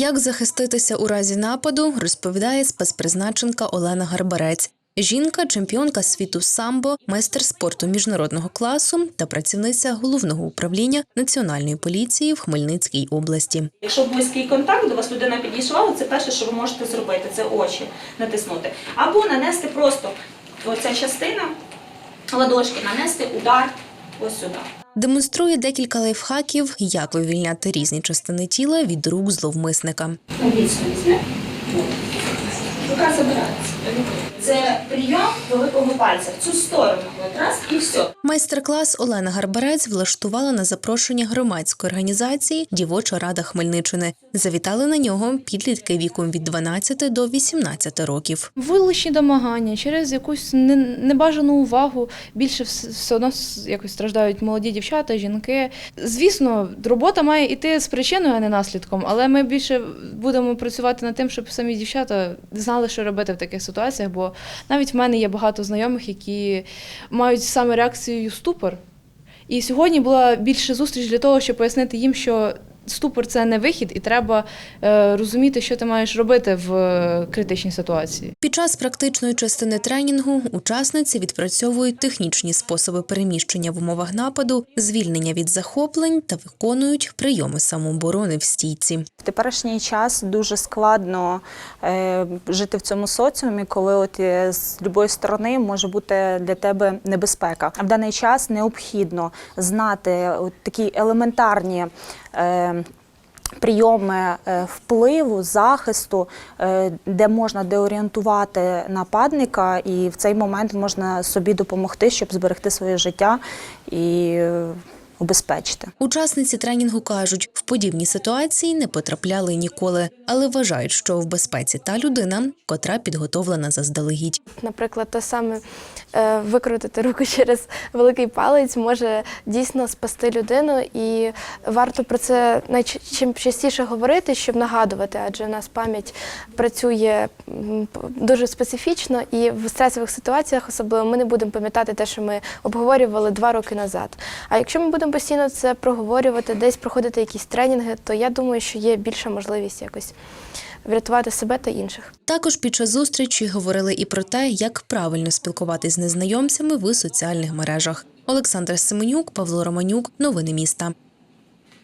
Як захиститися у разі нападу, розповідає спецпризначенка Олена Гарбарець. Жінка, чемпіонка світу самбо, майстер спорту міжнародного класу та працівниця головного управління національної поліції в Хмельницькій області. Якщо близький контакт, до вас людина підійшла, це перше, що ви можете зробити, це очі натиснути. Або нанести просто оця частина ладошки, нанести удар ось сюди. Демонструє декілька лайфхаків, як вивільняти різні частини тіла від рук зловмисника. Рука забирається. Це прийом великого пальця в цю сторону. От раз і все. Майстер-клас Олена Гарбарець влаштувала на запрошення громадської організації Дівоча рада Хмельниччини. Завітали на нього підлітки віком від 12 до 18 років. Вуличні домагання через якусь небажану увагу більше все одно якось страждають молоді дівчата, жінки. Звісно, робота має йти з причиною, а не наслідком, але ми більше будемо працювати над тим, щоб самі дівчата знали, що робити в таких ситуаціях. Бо навіть в мене є багато знайомих, які мають саме реакцію ступор. І сьогодні була більше зустріч для того, щоб пояснити їм, що ступор це не вихід, і треба е, розуміти, що ти маєш робити в е, критичній ситуації. Під час практичної частини тренінгу учасниці відпрацьовують технічні способи переміщення в умовах нападу, звільнення від захоплень та виконують прийоми самооборони в стійці. В теперішній час дуже складно е, жити в цьому соціумі, коли от з будь-якої сторони може бути для тебе небезпека. А в даний час необхідно знати от такі елементарні. Прийоми е, впливу, захисту, е, де можна деорієнтувати нападника, і в цей момент можна собі допомогти, щоб зберегти своє життя. І е, убезпечити. Учасниці тренінгу кажуть, в подібні ситуації не потрапляли ніколи, але вважають, що в безпеці та людина, котра підготовлена заздалегідь. Наприклад, те саме е, викрутити руку через великий палець може дійсно спасти людину, і варто про це чим частіше говорити, щоб нагадувати, адже у нас пам'ять працює дуже специфічно, і в стресових ситуаціях особливо ми не будемо пам'ятати те, що ми обговорювали два роки назад. А якщо ми будемо постійно це проговорювати, десь проходити якісь тренінги, то я думаю, що є більша можливість якось врятувати себе та інших. Також під час зустрічі говорили і про те, як правильно спілкуватись з незнайомцями в соціальних мережах. Олександр Семенюк, Павло Романюк, новини міста.